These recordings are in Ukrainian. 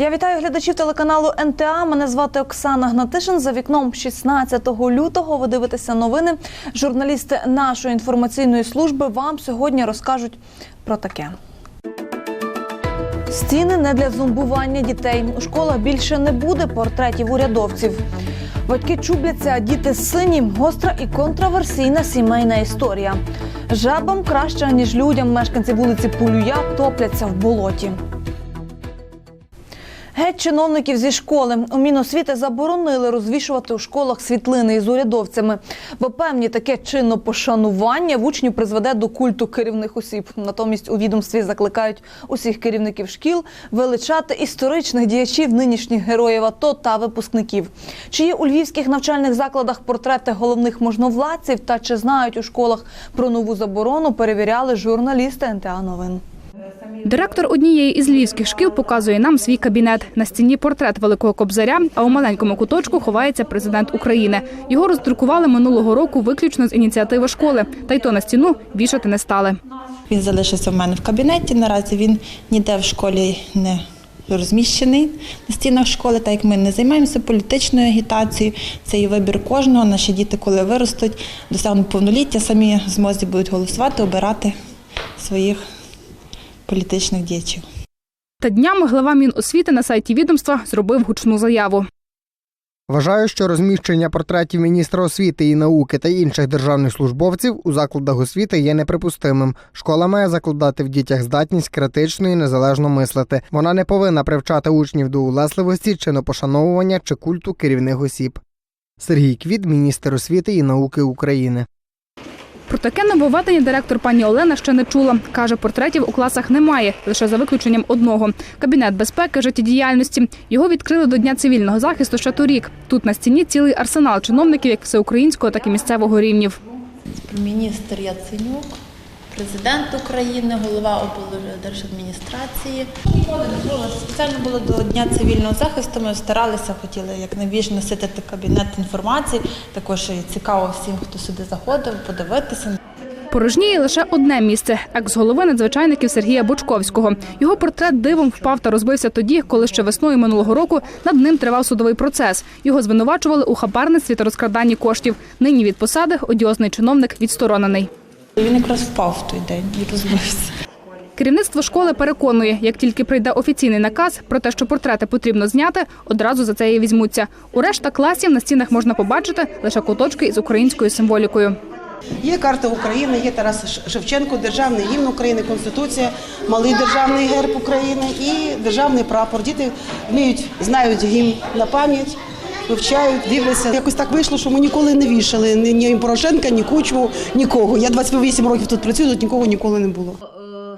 Я вітаю глядачів телеканалу НТА. Мене звати Оксана Гнатишин. За вікном 16 лютого ви дивитеся новини. Журналісти нашої інформаційної служби вам сьогодні розкажуть про таке. Стіни не для зомбування дітей. У школах більше не буде портретів урядовців. Батьки чубляться, а діти сині. Гостра і контроверсійна сімейна історія. Жабам краще, ніж людям. Мешканці вулиці Пулюя топляться в болоті. Геть чиновників зі школи у Міносвіти заборонили розвішувати у школах світлини із урядовцями, бо певні таке чинно пошанування в учнів призведе до культу керівних осіб. Натомість у відомстві закликають усіх керівників шкіл величати історичних діячів нинішніх героїв АТО та випускників. Чи є у львівських навчальних закладах портрети головних можновладців та чи знають у школах про нову заборону, перевіряли журналісти НТА Новин. Директор однієї із львівських шкіл показує нам свій кабінет. На стіні портрет великого кобзаря, а у маленькому куточку ховається президент України. Його роздрукували минулого року виключно з ініціативи школи, та й то на стіну вішати не стали. Він залишився в мене в кабінеті. Наразі він ніде в школі не розміщений на стінах школи, так як ми не займаємося політичною агітацією. Це є вибір кожного. Наші діти, коли виростуть, досягнуть повноліття, самі змозі будуть голосувати, обирати своїх політичних діячів. Та днями глава Міносвіти на сайті відомства зробив гучну заяву. Вважаю, що розміщення портретів міністра освіти і науки та інших державних службовців у закладах освіти є неприпустимим. Школа має закладати в дітях здатність критично і незалежно мислити. Вона не повинна привчати учнів до улесливості, чинопошановування чи культу керівних осіб. Сергій Квіт, міністр освіти і науки України. Про таке нововведення директор пані Олена ще не чула. Каже, портретів у класах немає, лише за виключенням одного. Кабінет безпеки, життєдіяльності. Його відкрили до Дня цивільного захисту ще торік. Тут на стіні цілий арсенал чиновників як всеукраїнського, так і місцевого рівнів. Міністр Яценюк, президент України, голова облдержадміністрації. Ніколи не було. Спеціально було до Дня цивільного захисту. Ми старалися, хотіли якнайбільше наситити кабінет інформації. Також і цікаво всім, хто сюди заходив, подивитися. Порожніє лише одне місце екс-голови надзвичайників Сергія Бочковського. Його портрет дивом впав та розбився тоді, коли ще весною минулого року над ним тривав судовий процес. Його звинувачували у хабарництві та розкраданні коштів. Нині від посади одіозний чиновник відсторонений. Він якраз впав в той день і розбився. Керівництво школи переконує, як тільки прийде офіційний наказ про те, що портрети потрібно зняти, одразу за це і візьмуться. У решта класів на стінах можна побачити лише куточки із українською символікою. Є карта України, є Тарас Шевченко, державний гімн України, Конституція, малий державний герб України і державний прапор. Діти вміють, знають гімн на пам'ять, вивчають, дивляться. Якось так вийшло, що ми ніколи не вішали ні, Порошенка, ні Кучму, нікого. Я 28 років тут працюю, тут нікого ніколи не було.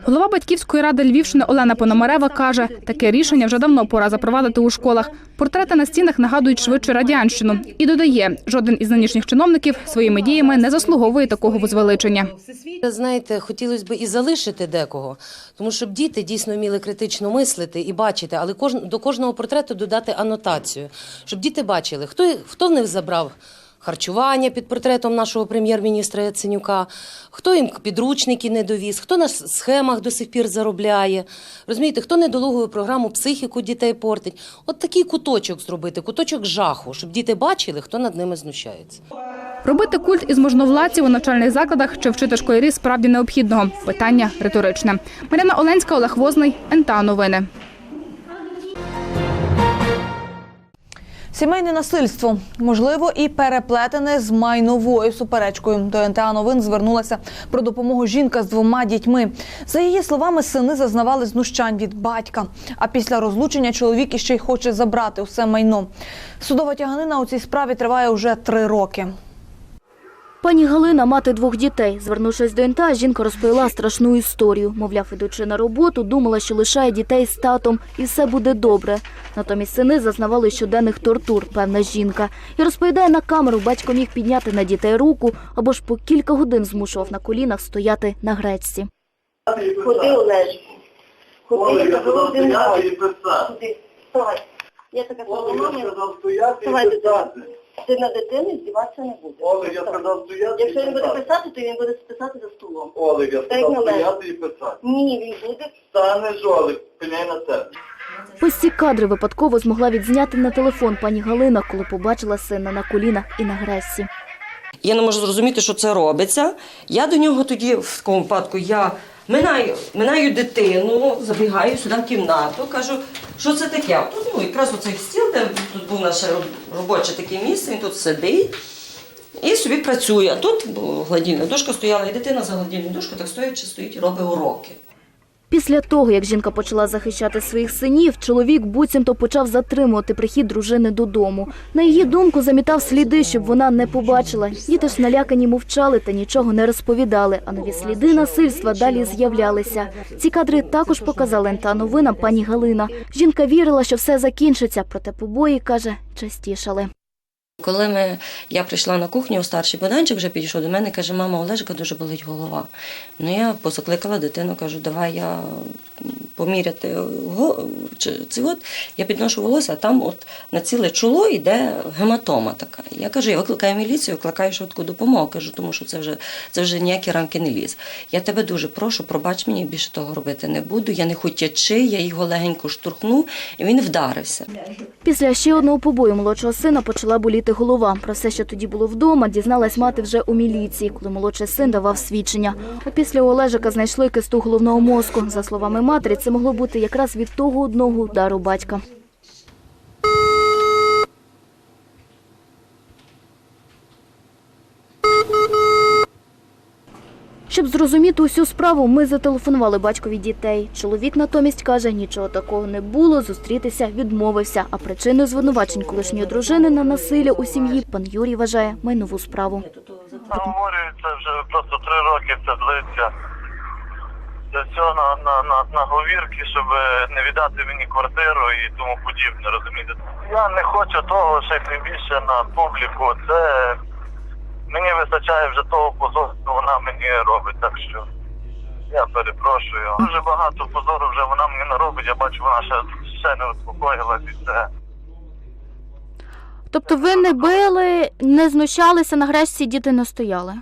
Голова батьківської ради Львівщини Олена Пономарева каже, таке рішення вже давно пора запровадити у школах. Портрети на стінах нагадують швидше радянщину. І додає, жоден із нинішніх чиновників своїми діями не заслуговує такого возвеличення. Знаєте, хотілося б і залишити декого, тому щоб діти дійсно вміли критично мислити і бачити, але до кожного портрету додати анотацію, щоб діти бачили, хто, хто в них забрав харчування під портретом нашого прем'єр-міністра Яценюка, хто їм підручники не довіз, хто на схемах до сих пір заробляє. Розумієте, хто недолугою програму психіку дітей портить. От такий куточок зробити, куточок жаху, щоб діти бачили, хто над ними знущається. Робити культ із можновладців у навчальних закладах чи вчити школярів справді необхідного. Питання риторичне. Марина Оленська, Олег Возний, НТА Новини. Сімейне насильство можливо і переплетене з майновою суперечкою. До НТА новин звернулася про допомогу жінка з двома дітьми. За її словами, сини зазнавали знущань від батька. А після розлучення чоловік іще й хоче забрати усе майно. Судова тяганина у цій справі триває уже три роки. Пані Галина, мати двох дітей. Звернувшись до НТА, жінка розповіла страшну історію. Мовляв, ідучи на роботу, думала, що лишає дітей з татом і все буде добре. Натомість сини зазнавали щоденних тортур, певна жінка. І розповідає на камеру, батько міг підняти на дітей руку або ж по кілька годин змушував на колінах стояти на гречці. Ходи, Олеж. Ходи, я казав стояти і писати. Я така мамі, сказав стояти і писати. Ти на дитину здіватися не будеш. Олег, я сказав стояти і Якщо він буде писати. писати, то він буде писати за столом. Олег, я Так сказав належить. стояти і писати. Ні, він буде. Станеш, Олег, пиняй на себе. Ось ці кадри випадково змогла відзняти на телефон пані Галина, коли побачила сина на колінах і на гресі. Я не можу зрозуміти, що це робиться. Я до нього тоді, в такому випадку, я минаю, минаю дитину, забігаю сюди в кімнату, кажу, що це таке? Тут ну, якраз оцей стіл, де тут був наше робоче таке місце, він тут сидить і собі працює. А тут гладільна дошка стояла, і дитина за гладільною дошку так стоячи стоїть і робить уроки. Після того, як жінка почала захищати своїх синів, чоловік буцімто почав затримувати прихід дружини додому. На її думку, замітав сліди, щоб вона не побачила. Діти ж налякані мовчали та нічого не розповідали, а нові сліди насильства далі з'являлися. Ці кадри також показала НТА новинам пані Галина. Жінка вірила, що все закінчиться, проте побої, каже, частішали. Коли ми, я прийшла на кухню, старший Богданчик вже підійшов до мене каже, мама, Олежика дуже болить голова. Ну я позакликала дитину, кажу, давай я поміряти це от, я підношу волосся, а там от на ціле чоло йде гематома така. Я кажу, я викликаю міліцію, викликаю швидку допомогу, кажу, тому що це вже, це вже ніякі рамки не ліз. Я тебе дуже прошу, пробач мені, більше того робити не буду. Я не хотячи, я його легенько штурхнув, і він вдарився. Після ще одного побою молодшого сина почала боліти голова. Про все, що тоді було вдома, дізналась мати вже у міліції, коли молодший син давав свідчення. А після у Олежика знайшли кисту головного мозку. За словами матері, це могло бути якраз від того одного удару батька. Щоб зрозуміти усю справу, ми зателефонували батькові дітей. Чоловік натомість каже, нічого такого не було, зустрітися відмовився. А причиною звинувачень колишньої дружини на насилля у сім'ї пан Юрій вважає майнову справу. Наговорюється вже просто три роки це длиться. Це все на, на, на, на говірки, щоб не віддати мені квартиру і тому подібне, розумієте? Я не хочу того, ще більше на публіку. Це мені вистачає вже того позору, що вона мені робить. Так що я перепрошую. Дуже багато позору вже вона мені наробить. Я бачу, вона ще, ще не успокоїлась і все. Тобто ви не били, не знущалися на грешці, діти не стояли.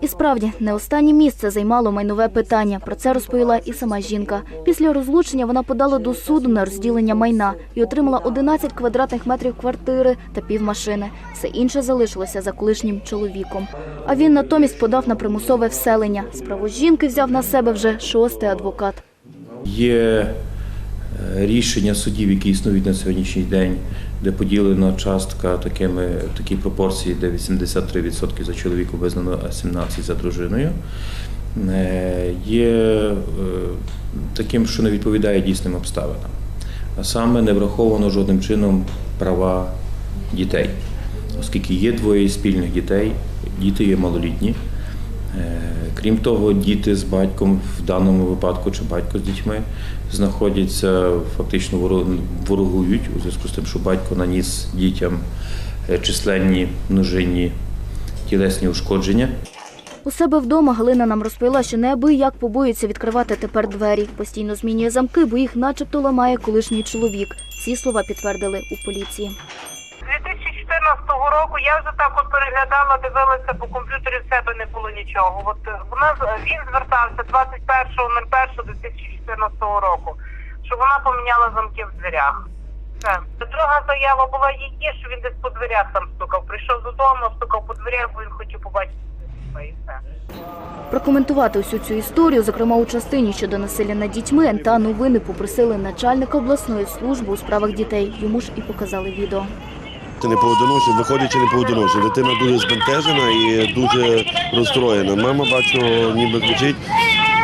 І справді не останнє місце займало майнове питання. Про це розповіла і сама жінка. Після розлучення вона подала до суду на розділення майна і отримала 11 квадратних метрів квартири та півмашини. Все інше залишилося за колишнім чоловіком. А він натомість подав на примусове вселення. Справу жінки взяв на себе вже шостий адвокат. Є е, рішення судів, які існують на сьогоднішній день, де поділена частка такими, в такій пропорції, де 83% за чоловіком визнано, а 17% за дружиною. Е, Є е, таким, що не відповідає дійсним обставинам. А саме не враховано жодним чином права дітей, оскільки є двоє спільних дітей, діти є малолітні. Е, Крім того, діти з батьком в даному випадку чи батько з дітьми знаходяться фактично воро- ворогують у зв'язку з тим, що батько наніс дітям е, численні множинні тілесні ушкодження. У себе вдома Галина нам розповіла, що неабияк побоюється відкривати тепер двері. Постійно змінює замки, бо їх начебто ламає колишній чоловік. Ці слова підтвердили у поліції. 2014 року я вже так от переглядала, дивилася по комп'ютері, в себе не було нічого. От е, вона з- він звертався 21.01.2014 року, що вона поміняла замки в дверях. Все. Друга заява була її, що він десь по дверях там стукав. Прийшов додому, стукав по дверях, бо він хотів побачити. Прокоментувати усю цю історію, зокрема у частині щодо насилля над дітьми, НТА новини попросили начальника обласної служби у справах дітей. Йому ж і показали відео. Це не поодиночі, виходячи не поодиночі. Дитина дуже збентежена і дуже розстроєна. Мама бачу, ніби кричить.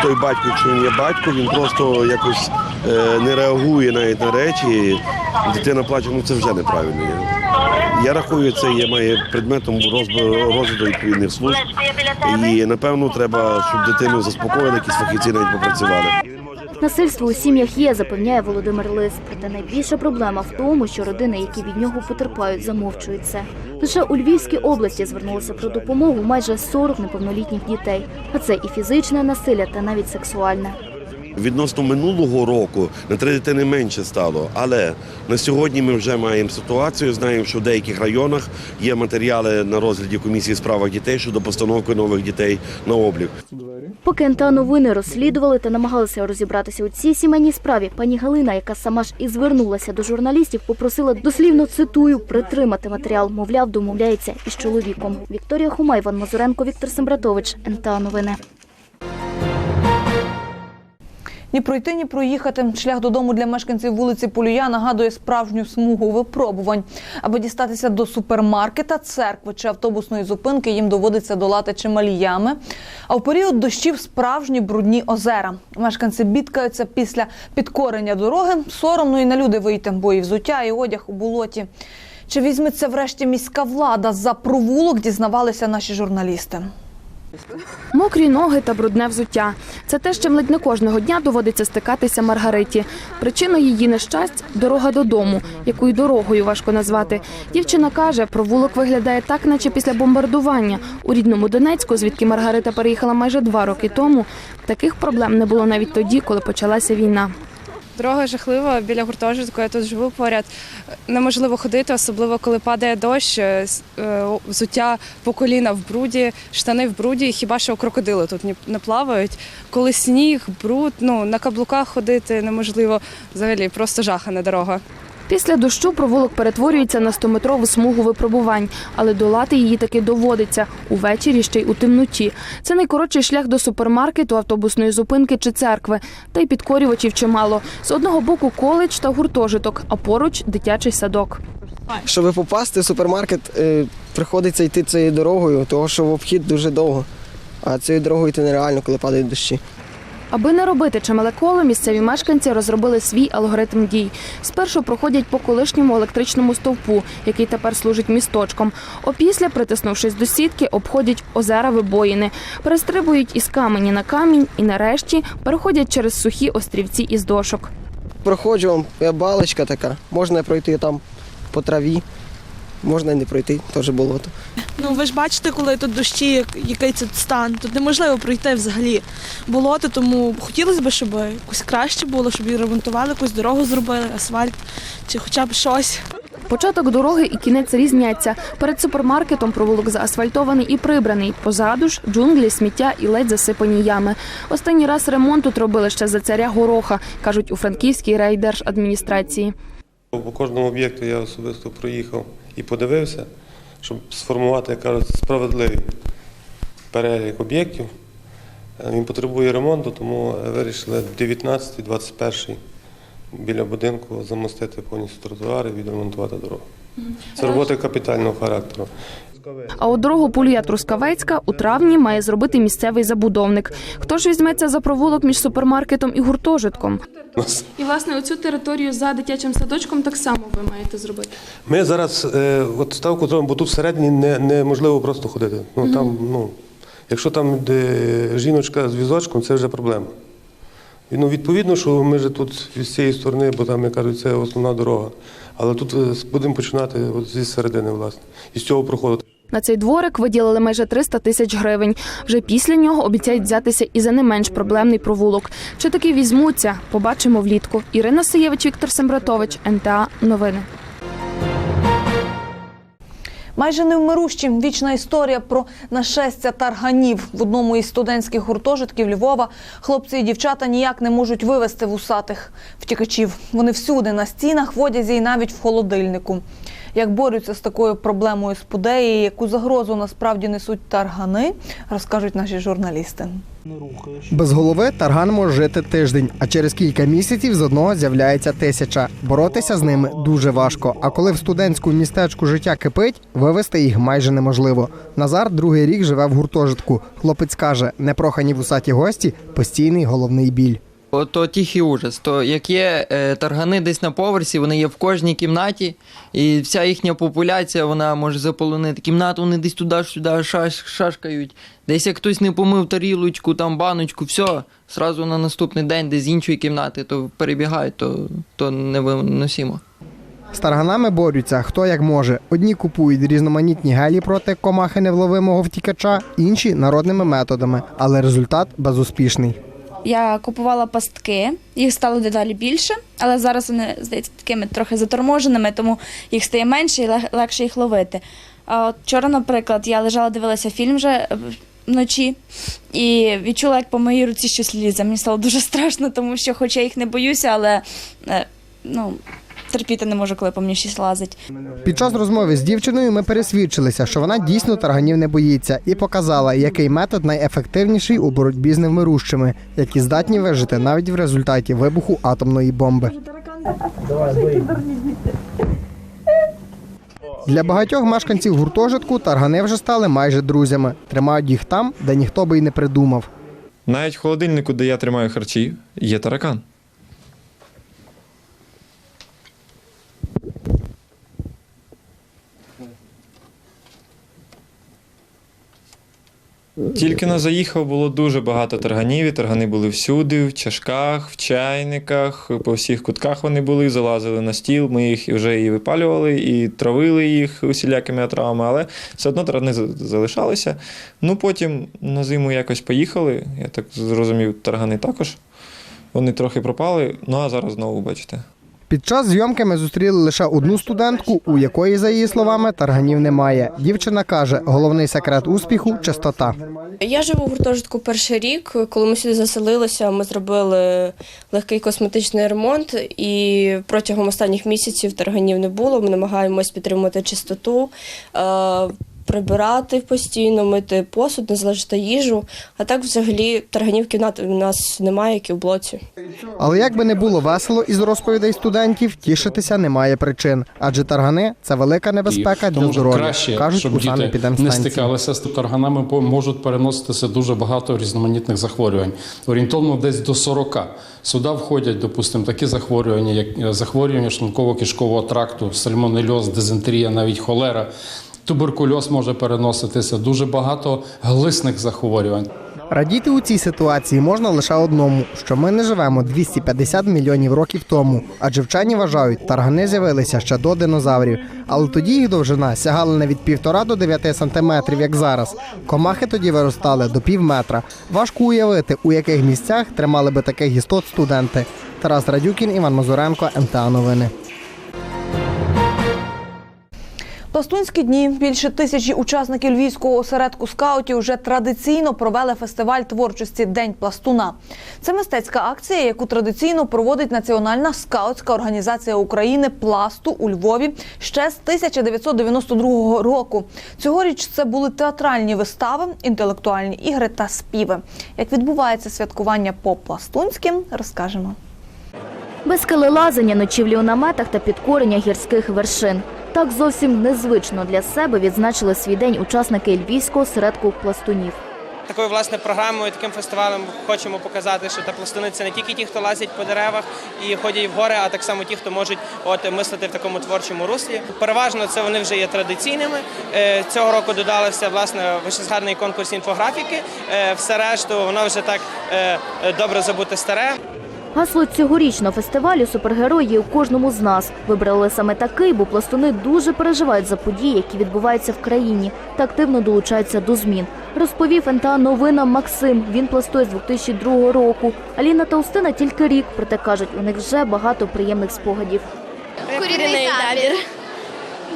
Той батько, якщо він є батько, він просто якось е, не реагує навіть на речі. Дитина плаче, ну це вже неправильно. Я рахую, це є має предметом розгляду відповідних служб. І напевно треба, щоб дитину заспокоїли, якісь фахівці навіть попрацювали. Насильство у сім'ях є, запевняє Володимир Лис. Проте найбільша проблема в тому, що родини, які від нього потерпають, замовчують це. Лише у Львівській області звернулися про допомогу майже 40 неповнолітніх дітей. А це і фізичне насилля, та навіть сексуальне. Відносно минулого року на три дитини менше стало, але на сьогодні ми вже маємо ситуацію. Знаємо, що в деяких районах є матеріали на розгляді комісії справах дітей щодо постановки нових дітей на облік. Поки НТА новини розслідували та намагалися розібратися у цій сімейній справі, пані Галина, яка сама ж і звернулася до журналістів, попросила дослівно цитую притримати матеріал. Мовляв, домовляється із чоловіком. Вікторія Хума, Іван Мазуренко, Віктор Сембратович, НТА новини. Ні пройти, ні проїхати. Шлях додому для мешканців вулиці Полюя нагадує справжню смугу випробувань. Аби дістатися до супермаркета, церкви чи автобусної зупинки їм доводиться долати чималі ями. А в період дощів справжні брудні озера. Мешканці бідкаються після підкорення дороги. Соромно і на люди вийти, бо і взуття, і одяг у болоті. Чи візьметься врешті міська влада за провулок, дізнавалися наші журналісти. Мокрі ноги та брудне взуття. Це те, з чим ледь не кожного дня доводиться стикатися Маргариті. Причина її нещасть дорога додому, яку й дорогою важко назвати. Дівчина каже, провулок виглядає так, наче після бомбардування. У рідному Донецьку, звідки Маргарита переїхала майже два роки тому, таких проблем не було навіть тоді, коли почалася війна. Дорога жахлива біля гуртожитку. Я тут живу поряд. Неможливо ходити, особливо коли падає дощ. е, е, Взуття по коліна в бруді, штани в бруді. Хіба що крокодили тут не плавають. Коли сніг, бруд, ну на каблуках ходити неможливо. Взагалі просто жахана дорога. Після дощу провулок перетворюється на 100-метрову смугу випробувань, але долати її таки доводиться увечері ще й у темноті. Це найкоротший шлях до супермаркету, автобусної зупинки чи церкви. Та й підкорювачів чимало. З одного боку коледж та гуртожиток, а поруч дитячий садок. Щоб попасти в супермаркет, е, приходиться йти цією дорогою, тому що в обхід дуже довго. А цією дорогою йти нереально, коли падають дощі. Аби не робити чимале коло, місцеві мешканці розробили свій алгоритм дій. Спершу проходять по колишньому електричному стовпу, який тепер служить місточком. Опісля, притиснувшись до сітки, обходять озера вибоїни, перестрибують із камені на камінь і нарешті переходять через сухі острівці із дошок. Проходжу балочка така, можна пройти там по траві, можна і не пройти, теж болото. Ну ви ж бачите, коли тут дощі, як- який це стан. Тут неможливо пройти взагалі болото, тому хотілося б, щоб якось краще було, щоб її ремонтували, якусь дорогу зробили, асфальт чи хоча б щось. Початок дороги і кінець різняться. Перед супермаркетом провулок заасфальтований і прибраний. Позаду ж джунглі, сміття і ледь засипані ями. Останній раз ремонт тут робили ще за царя Гороха, кажуть у Франківській райдержадміністрації. По кожному об'єкту я особисто проїхав і подивився, щоб сформувати, як кажуть, справедливий перелік об'єктів. Е, Він потребує ремонту, тому вирішили 19 21 біля будинку замостити повністю тротуари і відремонтувати дорогу. Це роботи капітального характеру. А от дорогу Пулія Трускавецька у травні має зробити місцевий забудовник. Хто ж візьметься за провулок між супермаркетом і гуртожитком? І власне оцю територію за дитячим садочком так само ви маєте зробити. Ми зараз е, от ставку зробимо, бо тут всередині не, неможливо просто ходити. Ну, там, ну, якщо там йде жіночка з візочком, це вже проблема. І, Ну, відповідно, що ми ж тут з цієї сторони, бо там, як кажуть, це основна дорога. Але тут е, будемо починати от зі середини, власне, і з цього проходу. На цей дворик виділили майже 300 тисяч гривень. Вже після нього обіцяють взятися і за не менш проблемний провулок. Чи таки візьмуться? Побачимо влітку. Ірина Сиєвич, Віктор Сембратович, НТА Новини. Майже невмирущі вічна історія про нашестя тарганів в одному із студентських гуртожитків Львова. Хлопці і дівчата ніяк не можуть вивезти вусатих втікачів. Вони всюди на стінах, в одязі і навіть в холодильнику. Як борються з такою проблемою спудеї, яку загрозу насправді несуть таргани, розкажуть наші журналісти. Без голови тарган може жити тиждень, а через кілька місяців з одного з'являється тисяча. Боротися з ними дуже важко. А коли в студентському містечку життя кипить, вивезти їх майже неможливо. Назар другий рік живе в гуртожитку. Хлопець каже, непрохані вусаті гості постійний головний біль. Ото тихий ужас. То як є е, таргани десь на поверсі, вони є в кожній кімнаті, і вся їхня популяція вона може заполонити кімнату, вони десь туди-сюди шаш, шашкають. Десь як хтось не помив тарілочку, там баночку, все, зразу на наступний день десь з іншої кімнати, то перебігають, то, то невиносимо. З тарганами борються хто як може. Одні купують різноманітні гелі проти комахи невловимого втікача, інші народними методами, але результат безуспішний. Я купувала пастки, їх стало дедалі більше, але зараз вони здається такими трохи заторможеними, тому їх стає менше і лег- легше їх ловити. А от вчора, наприклад, я лежала, дивилася фільм вже е, вночі і відчула, як по моїй руці щось лізе. Мені стало дуже страшно, тому що, хоч я їх не боюся, але е, ну, терпіти не можу, коли по мені щось лазить. Під час розмови з дівчиною ми пересвідчилися, що вона дійсно тарганів не боїться, і показала, який метод найефективніший у боротьбі з невмирущими, які здатні вижити навіть в результаті вибуху атомної бомби. Для багатьох мешканців гуртожитку таргани вже стали майже друзями. Тримають їх там, де ніхто би й не придумав. Навіть в холодильнику, де я тримаю харчі, є таракан. Тільки но заїхав, було дуже багато тарганів, і таргани були всюди, в чашках, в чайниках, по всіх кутках вони були, залазили на стіл. Ми їх вже і випалювали, і травили їх усілякими отравами, але все одно таргани залишалися. Ну потім на зиму якось поїхали. Я так зрозумів, таргани також. Вони трохи пропали, ну а зараз знову бачите. Під час зйомки ми зустріли лише одну студентку, у якої, за її словами, тарганів немає. Дівчина каже, головний секрет успіху чистота. Я живу в гуртожитку перший рік. Коли ми сюди заселилися, ми зробили легкий косметичний ремонт, і протягом останніх місяців тарганів не було. Ми намагаємось підтримувати чистоту, е, прибирати постійно, мити посуд, не залежати їжу. А так, взагалі, тарганів кімнат у нас немає, як і в блоці. Але як би не було весело із розповідей студентів, тішитися немає причин, адже таргани це велика небезпека для здоров'я, краще, кажуть щоб у діти не стикалися з тарганами, бо можуть переноситися дуже багато різноманітних захворювань. Орієнтовно десь до 40. Сюди входять, допустимо, такі захворювання, як захворювання шлунково-кишкового тракту, сальмонельоз, дизентерія, навіть холера. Туберкульоз може переноситися, дуже багато глисних захворювань. Радіти у цій ситуації можна лише одному, що ми не живемо 250 мільйонів років тому, адже вчені вважають, таргани з'явилися ще до динозаврів, але тоді їх довжина сягала не від півтора до 9 сантиметрів, як зараз. Комахи тоді виростали до пів метра. Важко уявити, у яких місцях тримали би таких істот студенти. Тарас Радюкін, Іван Мазуренко, МТА Новини. Пластунські дні більше тисячі учасників львівського осередку скаутів вже традиційно провели фестиваль творчості День пластуна. Це мистецька акція, яку традиційно проводить Національна скаутська організація України Пласту у Львові ще з 1992 року. Цьогоріч це були театральні вистави, інтелектуальні ігри та співи. Як відбувається святкування по пластунським, розкажемо. Без скелелазання, ночівлі у наметах та підкорення гірських вершин. Так зовсім незвично для себе відзначили свій день учасники львівського середку пластунів. Такою власне програмою, таким фестивалем хочемо показати, що та пластуни це не тільки ті, хто лазять по деревах і ходять в гори, а так само ті, хто можуть от мислити в такому творчому руслі. Переважно це вони вже є традиційними. Е, Цього року додалося власне вищезгаданий конкурс інфографіки. Е, Все решту воно вже так е, добре забути старе. Гасло цьогорічного фестивалю супергерой є у кожному з нас. Вибрали саме такий, бо пластуни дуже переживають за події, які відбуваються в країні, та активно долучаються до змін. Розповів НТА новинам Максим. Він пластує з 2002 року. Аліна та Устина тільки рік, проте кажуть, у них вже багато приємних спогадів. Корінний табір.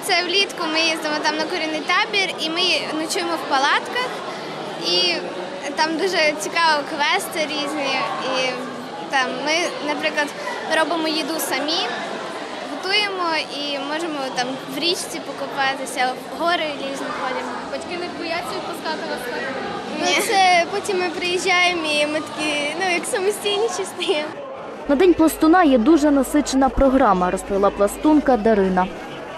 Це влітку ми їздимо там на корінний табір і ми ночуємо в палатках. І там дуже цікаво квести різні. І там ми, наприклад, робимо їду самі, готуємо і можемо там в річці покупатися, в гори різні ходимо. Батьки не бояться відпускати вас? Ні. Це потім ми приїжджаємо і ми такі, ну як самостійні частини. На день пластуна є дуже насичена програма, розповіла пластунка Дарина.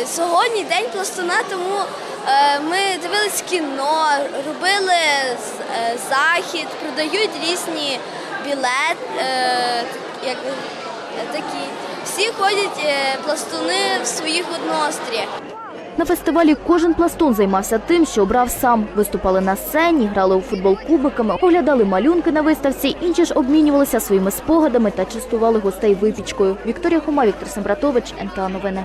Сьогодні день пластуна, тому е, ми дивились кіно, робили е, захід, продають різні білет, е, як е, такі. Всі ходять е, пластуни в своїх одностріях. На фестивалі кожен пластун займався тим, що обрав сам. Виступали на сцені, грали у футбол кубиками, оглядали малюнки на виставці, інші ж обмінювалися своїми спогадами та частували гостей випічкою. Вікторія Хома, Віктор Сембратович, НТА Новини.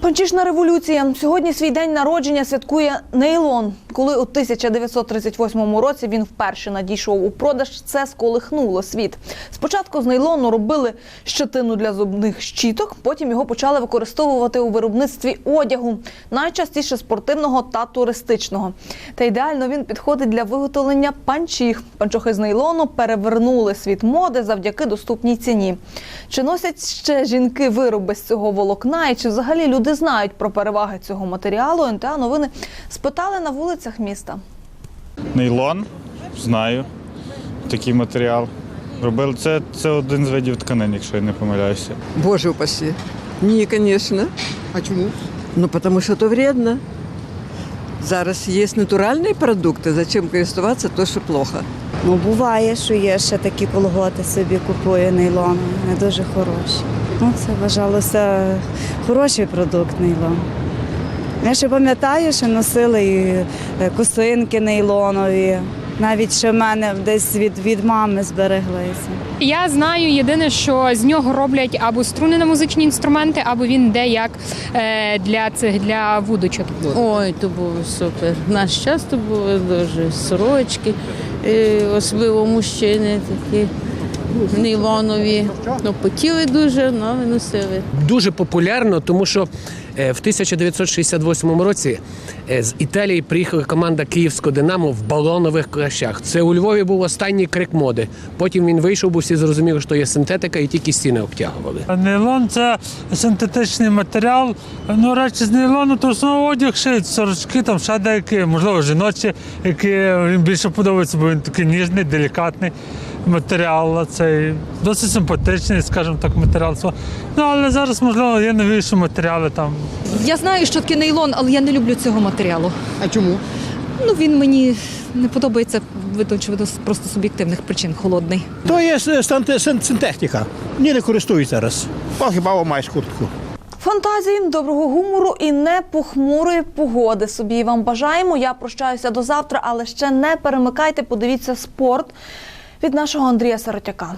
Панчішна революція. Сьогодні свій день народження святкує нейлон. Коли у 1938 році він вперше надійшов у продаж, це сколихнуло світ. Спочатку з нейлону робили щетину для зубних щіток, потім його почали використовувати у виробництві одягу, найчастіше спортивного та туристичного. Та ідеально він підходить для виготовлення панчіх. Панчохи з нейлону перевернули світ моди завдяки доступній ціні. Чи носять ще жінки вироби з цього волокна, і чи взагалі люди знають про переваги цього матеріалу? НТА новини спитали на вулицях міста. Нейлон, знаю, такий матеріал. Робили це, це один з видів тканин, якщо я не помиляюся. Боже упаси. Не, конечно. А чому? Ну, потому что это вредно. Зараз є натуральні продукти, зачем користуватися, то що плохо. Ну, буває, що є ще такі колготи собі купує нейлон, не дуже хороші. Ну, це вважалося хороший продукт нейлон. Я ще пам'ятаю, що носили і е, косинки нейлонові. Навіть ще в мене десь від, від мами збереглися. Я знаю єдине, що з нього роблять або струни на музичні інструменти, або він йде як е, для цих для вудочок. Ой, то було супер. У нас часто були дуже сорочки, е, особливо мужчини такі нейлонові. Ну, потіли дуже, але носили. дуже популярно, тому що е, в 1968 році е, з Італії приїхала команда Київського Динамо в балонових кращах. Це у Львові був останній крик моди. Потім він вийшов, бо всі зрозуміли, що є синтетика, і тільки стіни обтягували. Нейлон це синтетичний матеріал. Ну, речі з нейлону, то основно одяг шиють, сорочки, там ще деякі, можливо, жіночі, які він більше подобається, бо він такий ніжний, делікатний матеріал. Цей досить симпатичний, скажімо так, матеріал. Ну, але зараз, можливо, є новіші матеріали там. Я знаю, що таке нейлон, але я не люблю цього матеріалу. А чому? Ну він мені не подобається видно, очевидно, з просто суб'єктивних причин холодний. То є сантехніка. Ні, не користуюсь зараз. О, хіба маєш куртку. Фантазії, доброго гумору і не похмурої погоди собі вам бажаємо. Я прощаюся до завтра, але ще не перемикайте. Подивіться спорт від нашого Андрія Сиротяка.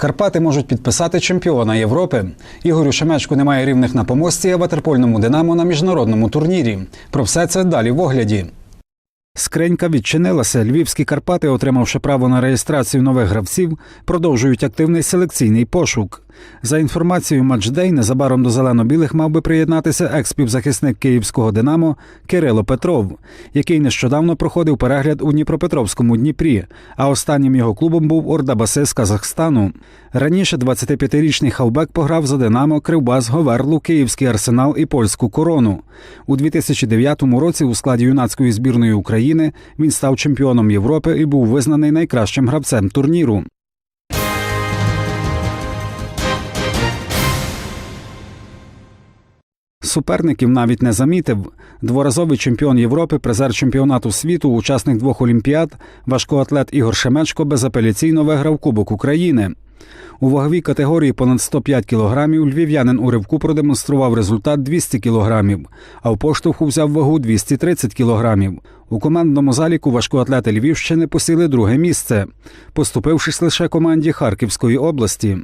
Карпати можуть підписати чемпіона Європи. Ігорю Шемечку немає рівних на помості, а ватерпольному динамо на міжнародному турнірі. Про все це далі в огляді. Скринька відчинилася. Львівські Карпати, отримавши право на реєстрацію нових гравців, продовжують активний селекційний пошук. За інформацією матчдей, незабаром до зелено-білих мав би приєднатися екс-півзахисник київського Динамо Кирило Петров, який нещодавно проходив перегляд у Дніпропетровському Дніпрі, а останнім його клубом був Ордабаси з Казахстану. Раніше 25-річний хавбек пограв за Динамо, Кривбас, Говерлу, Київський арсенал і польську корону. У 2009 році у складі юнацької збірної України він став чемпіоном Європи і був визнаний найкращим гравцем турніру. Суперників навіть не замітив. Дворазовий чемпіон Європи, призер чемпіонату світу, учасник двох олімпіад, важкоатлет Ігор Шемечко безапеляційно виграв Кубок України. У ваговій категорії понад 105 кілограмів львів'янин у ривку продемонстрував результат 200 кілограмів, а в поштовху взяв вагу 230 кілограмів. У командному заліку важкоатлети Львівщини посіли друге місце, поступившись лише команді Харківської області.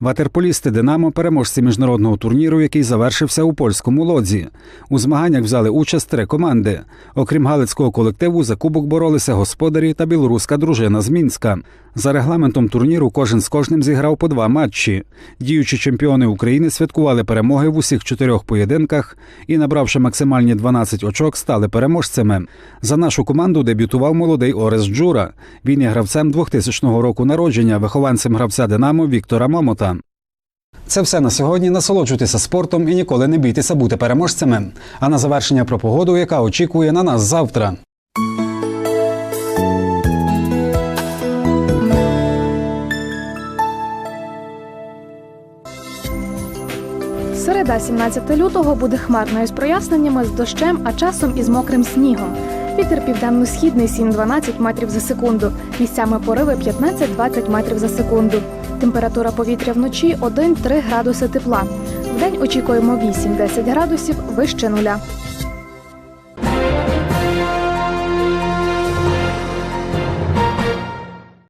Ватерполісти Динамо переможці міжнародного турніру, який завершився у польському лодзі. У змаганнях взяли участь три команди. Окрім галицького колективу, за кубок боролися господарі та білоруська дружина з Мінська. За регламентом турніру кожен з кожним зіграв по два матчі. Діючі чемпіони України святкували перемоги в усіх чотирьох поєдинках і, набравши максимальні 12 очок, стали переможцями. За нашу команду дебютував молодий Орес Джура. Він є гравцем 2000 року народження, вихованцем гравця Динамо Віктора Момота. Це все на сьогодні. Насолоджуйтеся спортом і ніколи не бійтеся бути переможцями. А на завершення про погоду, яка очікує на нас завтра. Середа 17 лютого буде хмарною з проясненнями з дощем, а часом із мокрим снігом. Вітер південно-східний 7-12 метрів за секунду. Місцями пориви 15-20 метрів за секунду. Температура повітря вночі 1-3 градуси тепла. Вдень очікуємо 8-10 градусів вище нуля.